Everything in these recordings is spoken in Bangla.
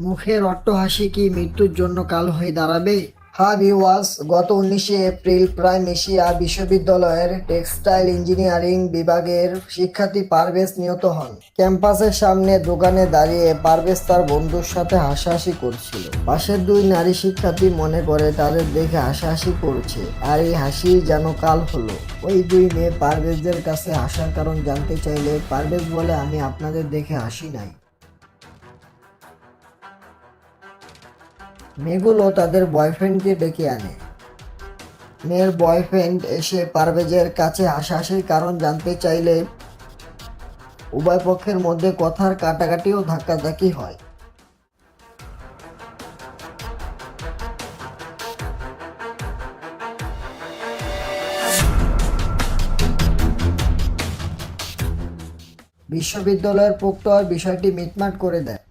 মুখের অট্টহাসি কি মৃত্যুর জন্য কাল হয়ে দাঁড়াবে? হ্যাঁ ভিওয়াস গত উনিশে এপ্রিল প্রাইম এশিয়া বিশ্ববিদ্যালয়ের টেক্সটাইল ইঞ্জিনিয়ারিং বিভাগের শিক্ষার্থী পারভেজ নিহত হন। ক্যাম্পাসের সামনে দোকানে দাঁড়িয়ে পারভেজ তার বন্ধুর সাথে হাসাহাসি করছিল। পাশের দুই নারী শিক্ষার্থী মনে করে তাদের দেখে হাসাহাসি করছে, আর এই হাসি যেন কাল হলো। ওই দুই মেয়ে পারভেজদের কাছে আসার কারণ জানতে চাইলে পারভেজ বলে, আমি আপনাদের দেখে হাসি নাই। মেয়েগুলো তাদের বয়ফ্রেন্ডকে ডেকে আনে। মেয়ের বয়ফ্রেন্ড এসে পারভেজের কাছে হাসাহাসির কারণ জানতে চাইলে উভয় পক্ষের মধ্যে কথার কাটাকাটি ও ধাক্কাধাক্কি হয়। বিশ্ববিদ্যালয়ের প্রক্টর বিষয়টি মিটমাট করে দেয়।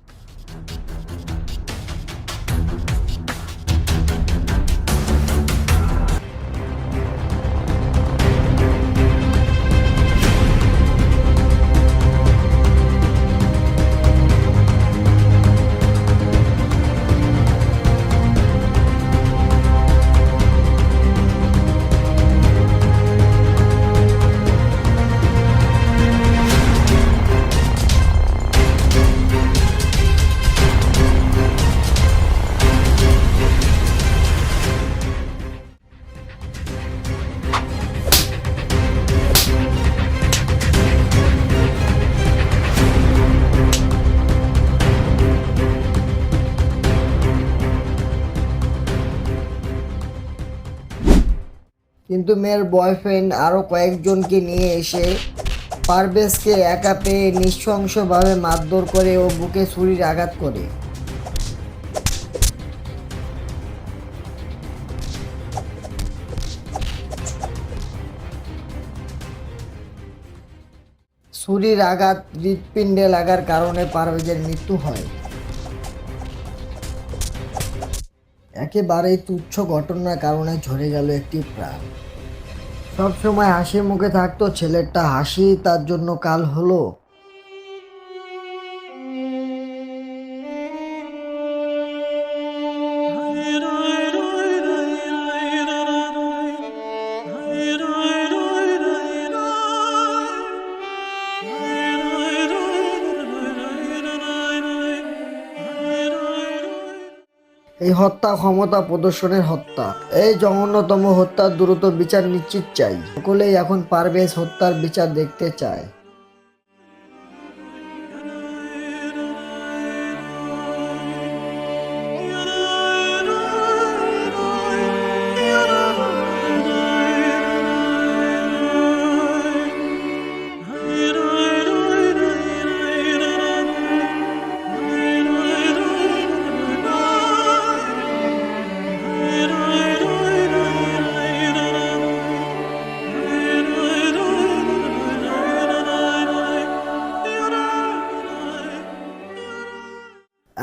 কিন্তু মেয়ের বয়ফ্রেন্ড আরও কয়েকজনকে নিয়ে এসে পারভেজকে একা পেয়ে নৃশংসভাবে মারধর করে ও বুকে ছুরির আঘাত করে। ছুরির আঘাত হৃৎপিণ্ডে লাগার কারণে পারভেজের মৃত্যু হয়। একেবারেই তুচ্ছ ঘটনার কারণে ঝরে গেল একটি প্রাণ। সব সময় হাসি মুখে থাকতো ছেলেটা হাসি তার জন্য কাল হলো। এই হত্যা ক্ষমতা প্রদর্শনের হত্যা। এই জঘন্যতম হত্যার দ্রুত বিচার নিশ্চিত চাই। সকলেই এখন পারভেজ হত্যার বিচার দেখতে চায়।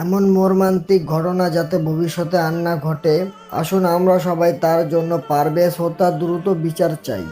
এমন মর্মান্তিক ঘটনা যাতে ভবিষ্যতে আর না ঘটে, আসুন আমরা সবাই তার জন্য পারভেজ শ্রোতা দ্রুত বিচার চাই।